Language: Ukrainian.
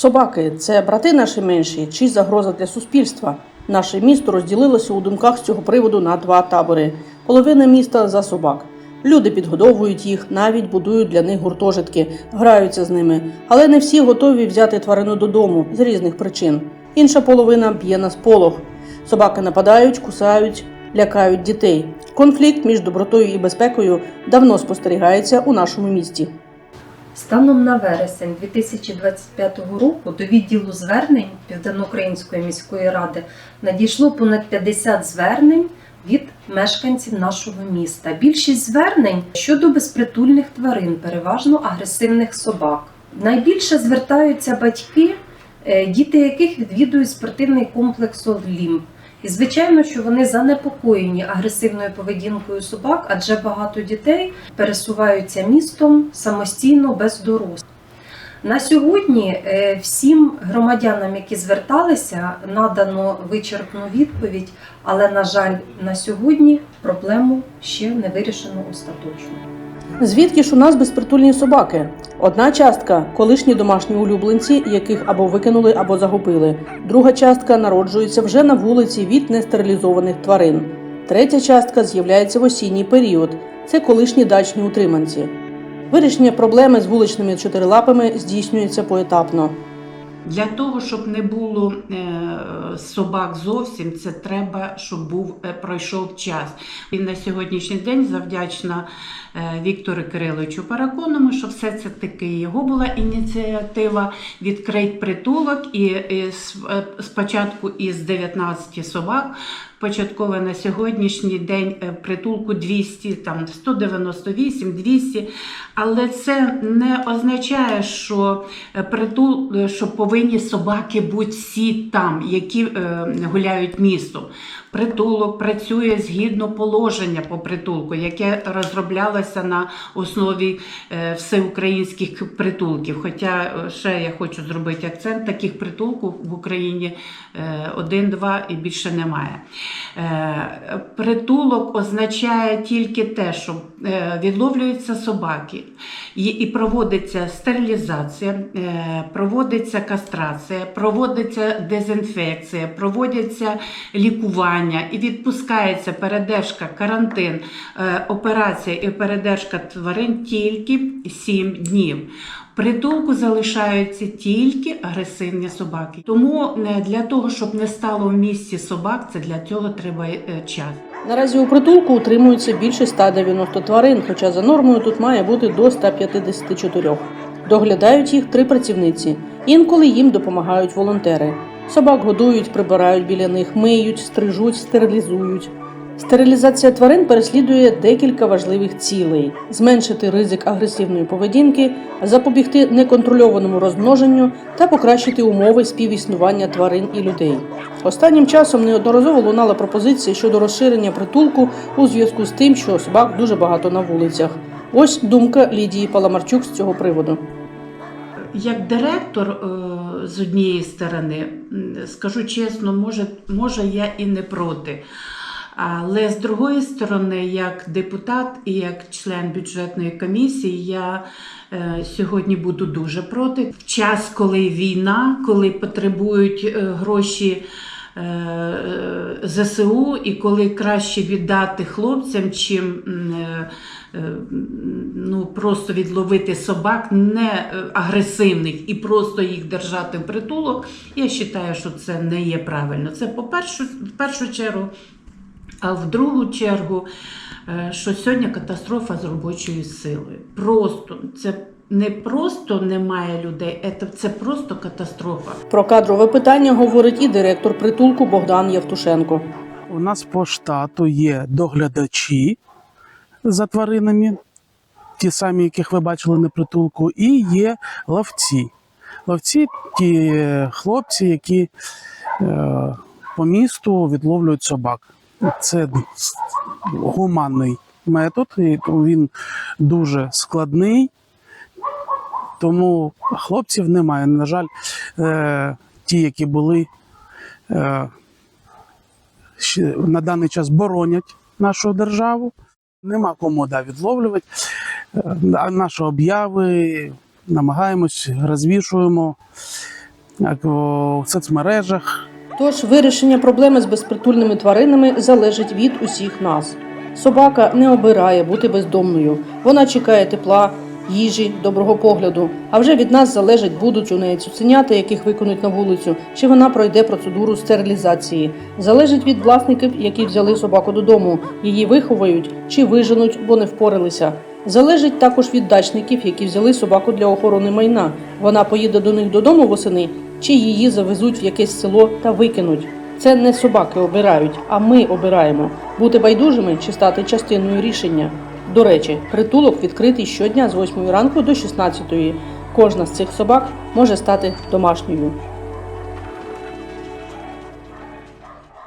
Собаки це брати наші менші чи загроза для суспільства. Наше місто розділилося у думках з цього приводу на два табори: половина міста за собак. Люди підгодовують їх, навіть будують для них гуртожитки, граються з ними. Але не всі готові взяти тварину додому з різних причин. Інша половина б'є на сполох. Собаки нападають, кусають, лякають дітей. Конфлікт між добротою і безпекою давно спостерігається у нашому місті. Станом на вересень 2025 року до відділу звернень Південноукраїнської міської ради надійшло понад 50 звернень від мешканців нашого міста. Більшість звернень щодо безпритульних тварин, переважно агресивних собак. Найбільше звертаються батьки, е, діти яких відвідують спортивний комплекс Олімп. І звичайно, що вони занепокоєні агресивною поведінкою собак, адже багато дітей пересуваються містом самостійно без дорослих. На сьогодні е, всім громадянам, які зверталися, надано вичерпну відповідь, але, на жаль, на сьогодні проблему ще не вирішено остаточно. Звідки ж у нас безпритульні собаки? Одна частка колишні домашні улюбленці, яких або викинули, або загубили. Друга частка народжується вже на вулиці від нестерилізованих тварин. Третя частка з'являється в осінній період. Це колишні дачні утриманці. Вирішення проблеми з вуличними чотирилапами здійснюється поетапно. Для того, щоб не було е, собак зовсім, це треба, щоб був е, пройшов час. І на сьогоднішній день завдячна е, Віктору Кириловичу Параконому, що все це таки його була ініціатива відкрити притулок. І, спочатку із 19 собак. Початково на сьогоднішній день притулку 200, там 198, 200. Але це не означає, що притул, що повинні собаки бути всі там, які е, гуляють містом. Притулок працює згідно положення по притулку, яке розроблялося на основі е, всеукраїнських притулків. Хоча е, ще я хочу зробити акцент, таких притулків в Україні е, один-два і більше немає. Притулок означає тільки те, що відловлюються собаки і, проводиться стерилізація, проводиться кастрація, проводиться дезінфекція, проводяться лікування і відпускається передержка, карантин, е, операція і передержка тварин тільки 7 днів. Притулку залишаються тільки агресивні собаки. Тому е, для того, щоб не стало в місті собак, це для цього треба е, час. Наразі у притулку утримується більше 190 тварин, хоча за нормою тут має бути до 154. Доглядають їх три працівниці. Інколи їм допомагають волонтери. Собак годують, прибирають біля них, миють, стрижуть, стерилізують. Стерилізація тварин переслідує декілька важливих цілей: зменшити ризик агресивної поведінки, запобігти неконтрольованому розмноженню та покращити умови співіснування тварин і людей. Останнім часом неодноразово лунала пропозиція щодо розширення притулку у зв'язку з тим, що собак дуже багато на вулицях. Ось думка Лідії Паламарчук з цього приводу. Як директор е, з однієї сторони, скажу чесно, може, може я і не проти. Але з другої сторони, як депутат і як член бюджетної комісії, я е, сьогодні буду дуже проти. В час, коли війна, коли потребують е, гроші ЗСУ, і коли краще віддати хлопцям, чим е, е, ну, просто відловити собак не е, агресивних і просто їх держати в притулок, я вважаю, що це не є правильно. Це по першу, в першу чергу. А в другу чергу, що сьогодні катастрофа з робочою силою. Просто це не просто немає людей, це, це просто катастрофа. Про кадрове питання говорить і директор притулку Богдан Євтушенко. У нас по штату є доглядачі за тваринами, ті самі, яких ви бачили на притулку, і є ловці. Ловці ті хлопці, які е, по місту відловлюють собак. Це гуманний метод, він дуже складний. Тому хлопців немає. На жаль, е, ті, які були е, на даний час боронять нашу державу. Нема кому да, відловлювати. Е, а Наші обяви намагаємось, розвішуємо. як в соцмережах. Тож вирішення проблеми з безпритульними тваринами залежить від усіх нас. Собака не обирає бути бездомною. Вона чекає тепла, їжі, доброго погляду. А вже від нас залежить, будуть у неї цуценята, яких виконують на вулицю, чи вона пройде процедуру стерилізації. Залежить від власників, які взяли собаку додому, її виховують чи виженуть, бо не впоралися. Залежить також від дачників, які взяли собаку для охорони майна. Вона поїде до них додому восени, чи її завезуть в якесь село та викинуть. Це не собаки обирають, а ми обираємо бути байдужими чи стати частиною рішення. До речі, притулок відкритий щодня з 8 ранку до 16. Кожна з цих собак може стати домашньою.